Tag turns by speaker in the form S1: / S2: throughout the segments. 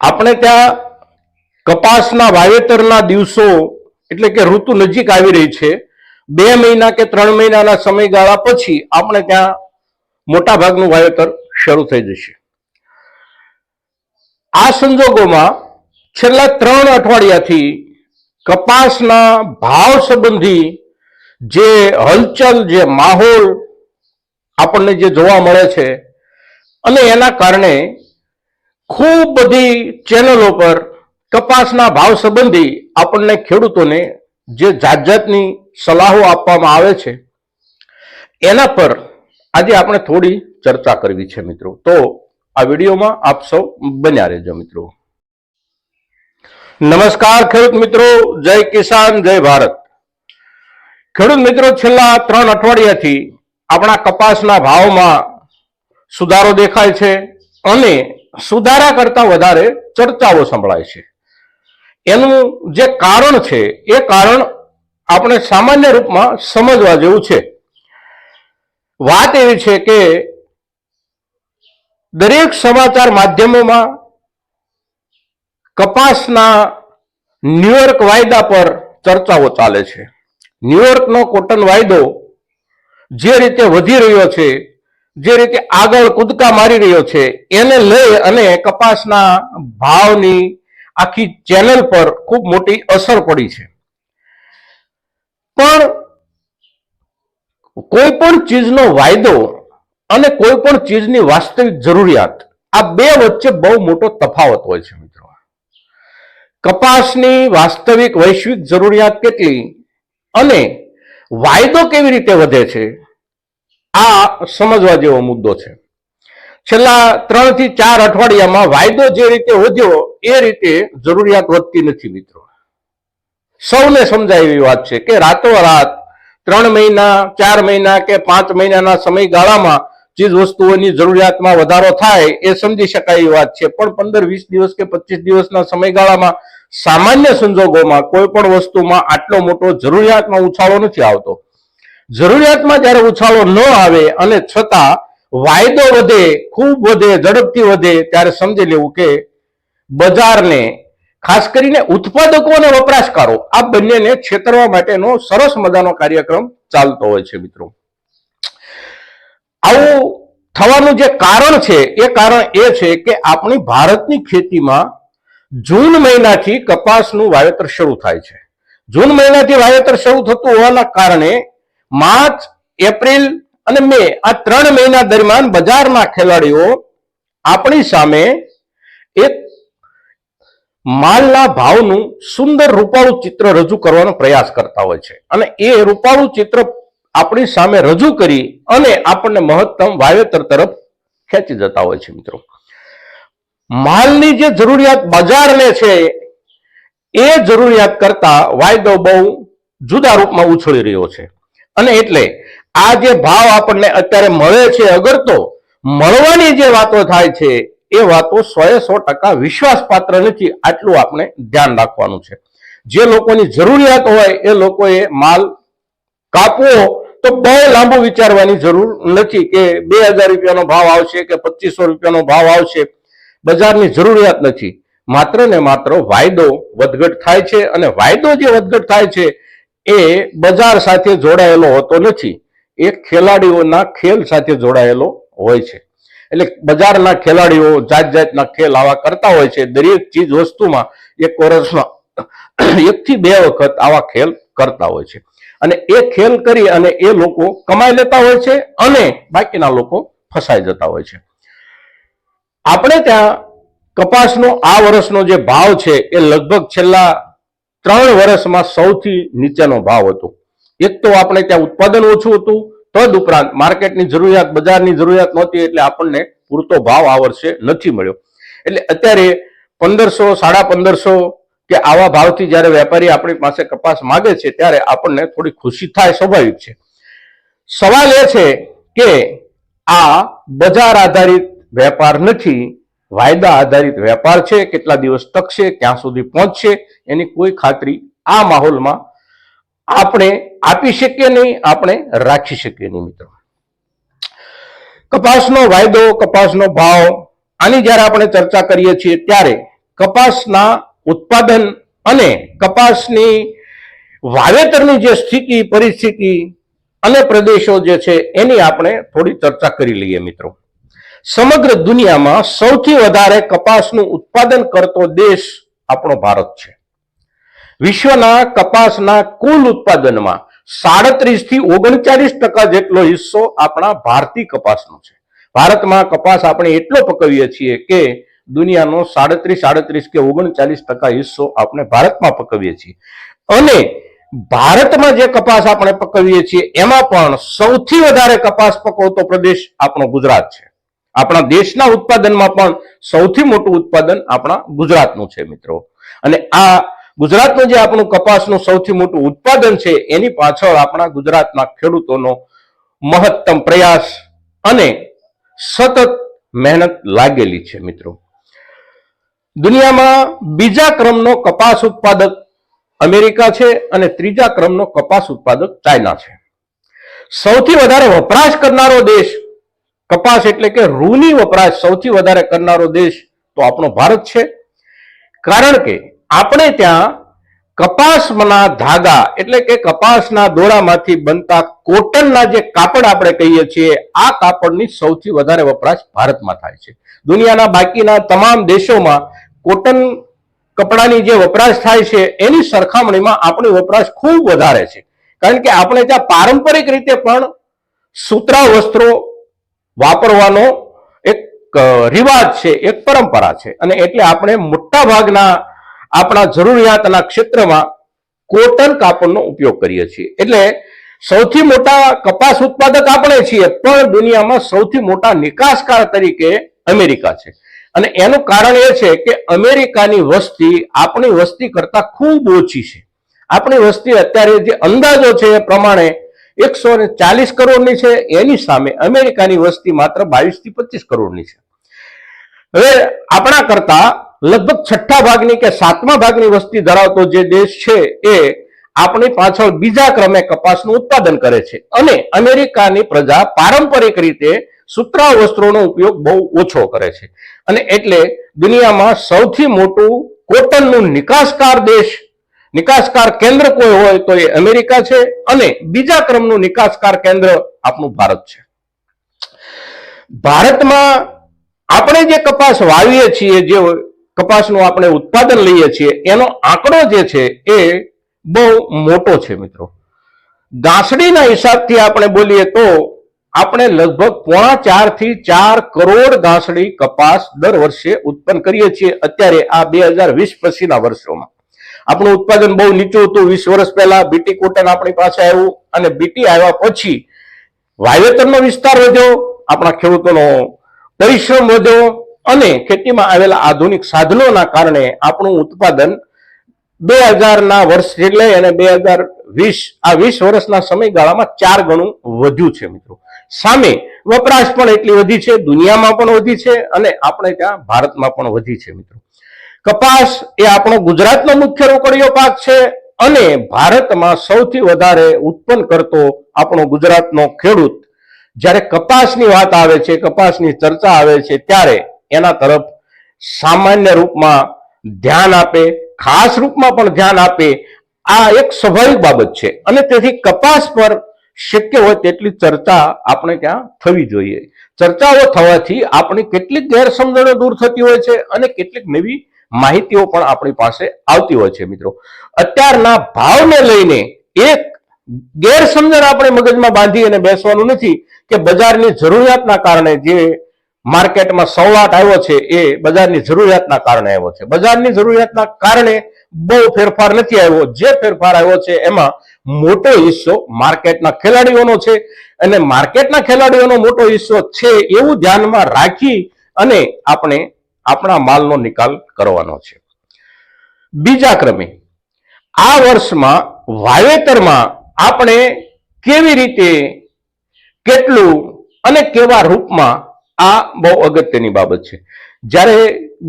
S1: આપણે ત્યાં કપાસના વાવેતરના દિવસો એટલે કે ઋતુ નજીક આવી રહી છે. બે મહિના કે ત્રણ મહિનાના સમયગાળા પછી આપણે ત્યાં મોટા ભાગનું વાવેતર શરૂ થઈ જશે. આ સંજોગોમાં છેલ્લા ત્રણ અઠવાડિયાથી કપાસના ભાવ સંબંધી જે હલચલ, જે માહોલ આપણને જે જોવા મળે છે અને એના કારણે ખૂબ બધી ચેનલો પર કપાસના ભાવ સંબંધી આપણને ખેડૂતોને જે જાત જાતની સલાહો આપવામાં આવે છે, એના પર આજે આપણે થોડી ચર્ચા કરવી છે મિત્રો. તો આ વિડીયોમાં આપ સૌ બન્યા રહેજો મિત્રો. નમસ્કાર ખેડૂત મિત્રો, જય કિસાન, જય ભારત. ખેડૂત મિત્રો, છેલ્લા ત્રણ અઠવાડિયાથી આપણા કપાસના ભાવમાં સુધારો દેખાય છે અને સુધારા કરતા વધારે ચર્ચાઓ સંભળાય છે. એનું જે કારણ છે, એ કારણ આપણે સામાન્ય રૂપમાં સમજવા જેવું છે. વાત એવી છે કે દરેક સમાચાર માધ્યમોમાં કપાસના ન્યુયોર્ક વાયદા પર ચર્ચાઓ ચાલે છે. ન્યુયોર્કનો કોટન વાયદો જે રીતે વધી રહ્યો છે જે રીતે આગળ કૂદકા મારી રહ્યો છે, એને લઈ અને કપાસના ભાવની આખી ચેનલ પર ખૂબ મોટી અસર પડી છે. પણ કોઈ પણ ચીજનો વાયદો અને કોઈ પણ ચીજની વાસ્તવિક જરૂરિયાત, આ બે વચ્ચે બહુ મોટો તફાવત હોય છે મિત્રો. કપાસની વાસ્તવિક વૈશ્વિક જરૂરિયાત કેટલી અને વાયદો કેવી રીતે વધે છે આ સમજવા જેવો મુદ્દો છે. છેલ્લા ત્રણથી ચાર અઠવાડિયામાં વાયદો જે રીતે વધ્યો, એ રીતે જરૂરિયાત વધતી નથી મિત્રો. સૌને સમજાય એવી વાત છે કે રાતોરાત ત્રણ મહિના, ચાર મહિના કે પાંચ મહિનાના સમયગાળામાં ચીજ વસ્તુઓની જરૂરિયાતમાં વધારો થાય, એ સમજી શકાય એવી વાત છે. પણ પંદર, વીસ દિવસ કે પચીસ દિવસના સમયગાળામાં સામાન્ય સંજોગોમાં કોઈ પણ વસ્તુમાં આટલો મોટો જરૂરિયાતમાં ઉછાળો નથી આવતો. જરૂરિયાતમાં જ્યારે ઉછાળો ન આવે અને છતાં વાયદો વધે, ખૂબ વધે, ઝડપથી વધે, ત્યારે સમજી લેવું કે બજારને, ખાસ કરીને ઉત્પાદકો અને વપરાશકારો, આ બંનેને છેતરવા માટેનો સરસ મજાનો કાર્યક્રમ ચાલતો હોય છે મિત્રો. આવું થવાનું જે કારણ છે, એ કારણ એ છે કે આપણી ભારતની ખેતીમાં જૂન મહિનાથી કપાસનું વાવેતર શરૂ થાય છે. જૂન મહિનાથી વાવેતર શરૂ થતું હોવાના કારણે માર્ચ, એપ્રિલ અને મે આ ત્રણ મહિના દરમિયાન બજારના ખેલાડીઓ આપણી સામે એક માલના ભાવનું સુંદર રૂપાળું ચિત્ર રજૂ કરવાનો પ્રયાસ કરતા હોય છે. અને એ રૂપાળું ચિત્ર આપણી સામે રજૂ કરી અને આપણને મહત્તમ વાવેતર તરફ ખેંચી જતા હોય છે મિત્રો. માલની જે જરૂરિયાત બજારને છે, એ જરૂરિયાત કરતા વાયદો બહુ જુદા રૂપમાં ઉછળી રહ્યો છે. અને એટલે આ જે ભાવ આપણને અત્યારે મળે છે અગર તો મળવાની જે વાતો થાય છે, એ વાતો સો એ સો ટકા વિશ્વાસપાત્ર નથી, આટલું આપણે ધ્યાન રાખવાનું છે. જે લોકોની જરૂરિયાત હોય, એ લોકોએ માલ કાપવો તો બહુ લાંબુ વિચારવાની જરૂર નથી કે બે હજાર રૂપિયાનો ભાવ આવશે કે પચીસો રૂપિયાનો ભાવ આવશે, બજારની જરૂરિયાત નથી. માત્ર ને માત્ર વાયદો વધઘટ થાય છે અને વાયદો જે વધઘટ થાય છે એ બજાર સાથે જોડાયેલો હોતો નથી. એ ખેલાડીઓના ખેલ સાથે જોડાયેલો હોય છે. એટલે બજારના ખેલાડીઓ જાત જાતના ખેલ આવા કરતા હોય છે. દરેક ચીજ વસ્તુમાં એક વર્ષમાં એક થી બે વખત આવા ખેલ કરતા હોય છે. અને એ ખેલ કરી અને એ લોકો કમાઈ લેતા હોય છે અને બાકીના લોકો ફસાઈ જતા હોય છે. આપણે ત્યાં કપાસનો આ વર્ષનો જે ભાવ છે એ લગભગ છેલ્લા ત્રણ વર્ષમાં સૌથી નીચેનો ભાવ હતો. એક તો આપણે ત્યાં ઉત્પાદન ઓછું હતું, તદ ઉપરાંત માર્કેટની જરૂરિયાત, બજારની જરૂરિયાત નહોતી, એટલે આપણને પૂરતો ભાવ આ વર્ષે નથી મળ્યો. એટલે અત્યારે પંદરસો, સાડા પંદરસો કે આવા ભાવથી જ્યારે વેપારી આપણી પાસે કપાસ માગે છે, ત્યારે આપણને થોડી ખુશી થાય સ્વાભાવિક છે. સવાલ એ છે કે આ બજાર આધારિત વેપાર નથી વાયદા આધારિત વેપાર છે, કેટલા દિવસ ટકશે, ક્યાં સુધી પહોંચશે, એની કોઈ ખાતરી આ માહોલમાં આપણે આપી શકીએ નહીં, આપણે રાખી શકીએ નહીં મિત્રો. કપાસનો વાયદો, કપાસનો ભાવ, આની જ્યારે આપણે ચર્ચા કરીએ છીએ ત્યારે કપાસના ઉત્પાદન અને કપાસની વાવેતરની જે સ્થિતિ, પરિસ્થિતિ અને પ્રદેશો જે છે, એની આપણે થોડી ચર્ચા કરી લઈએ મિત્રો. સમગ્ર દુનિયામાં સૌથી વધારે કપાસનું ઉત્પાદન કરતો દેશ આપણો ભારત છે. વિશ્વના કપાસના કુલ ઉત્પાદનમાં સાડત્રીસથી ઓગણચાલીસ ટકા જેટલો હિસ્સો આપણા ભારતીય કપાસનો છે. ભારતમાં કપાસ આપણે એટલો પકવીએ છીએ કે દુનિયાનો સાડત્રીસ સાડત્રીસ કે ઓગણચાલીસ ટકા હિસ્સો આપણે ભારતમાં પકવીએ છીએ. અને ભારતમાં જે કપાસ આપણે પકવીએ છીએ, એમાં પણ સૌથી વધારે કપાસ પકવતો પ્રદેશ આપણો ગુજરાત છે. આપણા દેશના ઉત્પાદનમાં પણ સૌથી મોટું ઉત્પાદન આપણા ગુજરાતનું છે, મિત્રો. અને આ ગુજરાતનું જે આપણું કપાસનું સૌથી મોટું ઉત્પાદન છે, એની પાછળ આપણા ગુજરાતના ખેડૂતોનો મહત્તમ પ્રયાસ અને સતત મહેનત લાગેલી છે, મિત્રો. દુનિયામાં બીજા ક્રમનો કપાસ ઉત્પાદક અમેરિકા છે અને ત્રીજા ક્રમનો કપાસ ઉત્પાદક ચાઇના છે. સૌથી વધારે વપરાશ કરનારો દેશ કપાસ એટલે કે રૂની વપરાશ સૌથી વધારે કરનારો દેશ તો આપણો ભારત છે. કારણ કે આપણે ત્યાં કપાસના ધાગા એટલે કે કપાસના દોરામાંથી બનતા કોટનના જે કાપડ આપણે કહીએ છીએ, આ કાપડની સૌથી વધારે વપરાશ ભારતમાં થાય છે. દુનિયાના બાકીના તમામ દેશોમાં કોટન કપડાની જે વપરાશ થાય છે, એની સરખામણીમાં આપણો વપરાશ ખૂબ વધારે છે. કારણ કે આપણે ત્યાં પારંપરિક રીતે પણ સૂતરા વસ્ત્રો વાપરવાનો એક રિવાજ છે, એક પરંપરા છે. અને એટલે આપણે મોટા ભાગના આપણા જરૂરિયાતના ક્ષેત્રમાં કોટન કાપડનો ઉપયોગ કરીએ છીએ. એટલે સૌથી મોટા કપાસ ઉત્પાદક આપણે છીએ, પણ દુનિયામાં સૌથી મોટા નિકાસકાર તરીકે અમેરિકા છે. અને એનું કારણ એ છે કે અમેરિકાની વસ્તી આપણી વસ્તી કરતા ખૂબ ઓછી છે. આપણી વસ્તી અત્યારે જે અંદાજો છે એ પ્રમાણે એકસો ને ચાલીસ કરોડની છે. એની સામે અમેરિકાની વસ્તી માત્ર બાવીસથી પચીસ કરોડની છે. હવે આપણા કરતા લગભગ છઠ્ઠા ભાગની કે સાતમા ભાગની વસ્તી ધરાવતો જે દેશ છે એ આપણી પાછળ બીજા ક્રમે કપાસનું ઉત્પાદન કરે છે. અને અમેરિકાની પ્રજા પારંપરિક રીતે સૂત્રા વસ્ત્રોનો ઉપયોગ બહુ ઓછો કરે છે. અને એટલે દુનિયામાં સૌથી મોટું કોટનનું નિકાસકાર દેશ નિકાસકાર કેન્દ્ર કોઈ હોય તો એ અમેરિકા છે અને બીજા ક્રમનું નિકાસકાર કેન્દ્ર આપણું ભારત છે. ભારતમાં આપણે જે કપાસ વાવીએ છીએ, જે કપાસનું આપણે ઉત્પાદન લઈએ છીએ, એનો આંકડો જે છે એ બહુ મોટો છે મિત્રો. ગાંસડીના હિસાબથી આપણે બોલીએ તો આપણે લગભગ પોણા ચારથી ચાર કરોડ ગાંસડી કપાસ દર વર્ષે ઉત્પન્ન કરીએ છીએ અત્યારે આ બે હજાર વીસ પછીના વર્ષોમાં. આપણું ઉત્પાદન બહુ નીચું હતું. વીસ વર્ષ પહેલા બીટી કોટન આપણી પાસે આવ્યું અને બીટી આવ્યા પછી વાવેતરનો વિસ્તાર વધ્યો, આપણા ખેડૂતોનો પરિશ્રમ વધ્યો અને ખેતીમાં આવેલા આધુનિક સાધનોના કારણે આપણું ઉત્પાદન બે હજારના વર્ષ એટલે અને બે હજાર વીસ, આ વીસ વર્ષના સમયગાળામાં ચાર ગણું વધ્યું છે મિત્રો. સામે વપરાશ પણ એટલી વધી છે, દુનિયામાં પણ વધી છે અને આપણે ત્યાં ભારતમાં પણ વધી છે મિત્રો. કપાસ એ આપણો ગુજરાતનો મુખ્ય રોકડીયો પાક છે અને ભારતમાં સૌથી વધારે ઉત્પન્ન કરતો આપણો ગુજરાતનો ખેડૂત. જ્યારે કપાસની વાત આવે છે, કપાસની ચર્ચા આવે છે, ત્યારે એના તરફ સામાન્ય રૂપમાં ધ્યાન આપે, ખાસ રૂપમાં પણ ધ્યાન આપે, આ એક સ્વાભાવિક બાબત છે. અને તેથી કપાસ પર શક્ય હોય તેટલી ચર્ચા આપણે ત્યાં થવી જોઈએ. ચર્ચાઓ થવાથી આપણી કેટલીક ગેરસમજણો દૂર થતી હોય છે અને કેટલીક નવી માહિતીઓ પણ આપણી પાસે આવતી હોય છે, મિત્રો. અત્યારના ભાવને લઈને એક ગેરસમજણ આપણે મગજમાં બાંધી અને બેસવાનું નથી કે બજારની જરૂરિયાતના કારણે જે માર્કેટમાં સવલાટ આવ્યો છે, એ બજારની જરૂરિયાતના કારણે આવ્યો છે. બજારની જરૂરિયાતના કારણે બહુ ફેરફાર નથી આવ્યો. જે ફેરફાર આવ્યો છે, એમાં મોટો હિસ્સો માર્કેટના ખેલાડીઓનો છે અને માર્કેટના ખેલાડીઓનો મોટો હિસ્સો છે એવું ધ્યાનમાં રાખી અને આપણે આપણા માલનો નિકાલ કરવાનો છે. બીજા ક્રમે, આ વર્ષમાં વાવેતરમાં આપણે કેવી રીતે કેટલું અને કેવા રૂપમાં આ બહુ અગત્યની બાબત છે. જ્યારે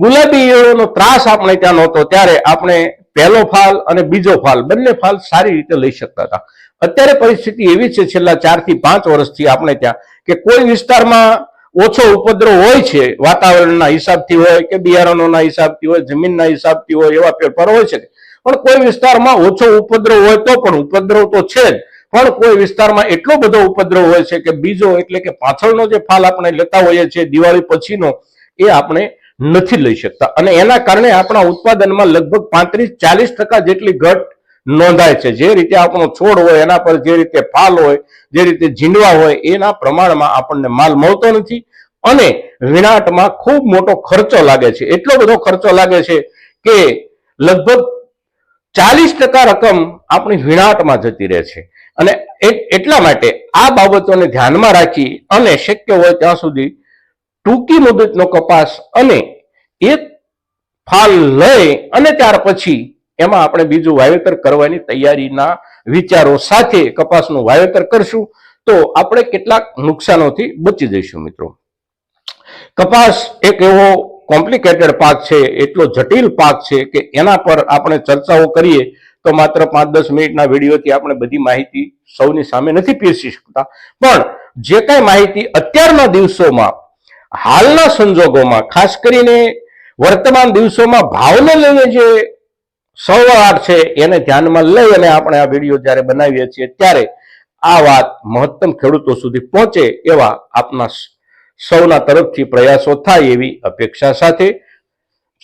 S1: ગુલાબી ઈયળોનો ત્રાસ આપણે ત્યાં નહોતો, ત્યારે આપણે પહેલો ફાલ અને બીજો ફાલ, બંને ફાલ સારી રીતે લઈ શકતા હતા. અત્યારે પરિસ્થિતિ એવી છે, છેલ્લા ચારથી પાંચ વર્ષથી આપણે ત્યાં કે કોઈ વિસ્તારમાં ઓછો ઉપદ્રવ હોય છે, વાતાવરણના હિસાબથી હોય કે બિયારણોના હિસાબથી હોય, જમીનના હિસાબથી હોય, એવા ફેરફાર હોય છે. પણ કોઈ વિસ્તારમાં ઓછો ઉપદ્રવ હોય તો પણ ઉપદ્રવ તો છે જ. પણ કોઈ વિસ્તારમાં એટલો બધો ઉપદ્રવ હોય છે કે બીજો એટલે કે પાછળનો જે ફાલ આપણે લેતા હોઈએ છીએ, દિવાળી પછીનો, એ આપણે નથી લઈ શકતા. અને એના કારણે આપણા ઉત્પાદનમાં લગભગ પાંત્રીસ ચાલીસ ટકા જેટલી ઘટ નોંધાય છે. જે રીતે આપણો છોડ હોય, એના પર જે રીતે ફાલ હોય, જે રીતે ઝીંડવા હોય, એના પ્રમાણમાં આપણને માલ મળતો નથી અને વિનાટમાં ખૂબ મોટો ખર્ચો લાગે છે. એટલો બધો ખર્ચો લાગે છે કે લગભગ ચાલીસ ટકા રકમ આપણી વિનાટમાં જતી રહે છે. અને એટલા માટે આ બાબતોને ધ્યાનમાં રાખી અને શક્ય હોય ત્યાં સુધી ટૂંકી મુદતનો કપાસ અને એક ફાલ લઈ અને ત્યાર પછી એમાં આપણે બીજું વાવેતર કરવાની તૈયારીના વિચારો સાથે કપાસનું વાવેતર કરશું. તો આપણે કેટલાક નુકસાનોથી બચી જઈશું મિત્રો. કપાસ એક એવો કોમ્પ્લિકેટેડ પાક છે, એટલો જટિલ પાક છે કે એના પર આપણે ચર્ચાઓ કરીએ તો માત્ર પાંચ દસ મિનિટના વિડીયોથી આપણે બધી માહિતી સૌની સામે નથી પીરસી શકતા. પણ જે કાંઈ માહિતી અત્યારના દિવસોમાં, હાલના સંજોગોમાં, ખાસ કરીને વર્તમાન દિવસોમાં ભાવને લઈને જે સળવળાટ છે, એને ધ્યાનમાં લઈ અને આપણે આ વીડિયો જ્યારે બનાવીએ છીએ, ત્યારે આ વાત મહત્તમ ખેડૂતો સુધી પહોંચે એવા આપના સૌના તરફથી પ્રયાસો થાય એવી અપેક્ષા સાથે.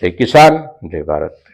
S1: જય કિસાન, જય ભારત.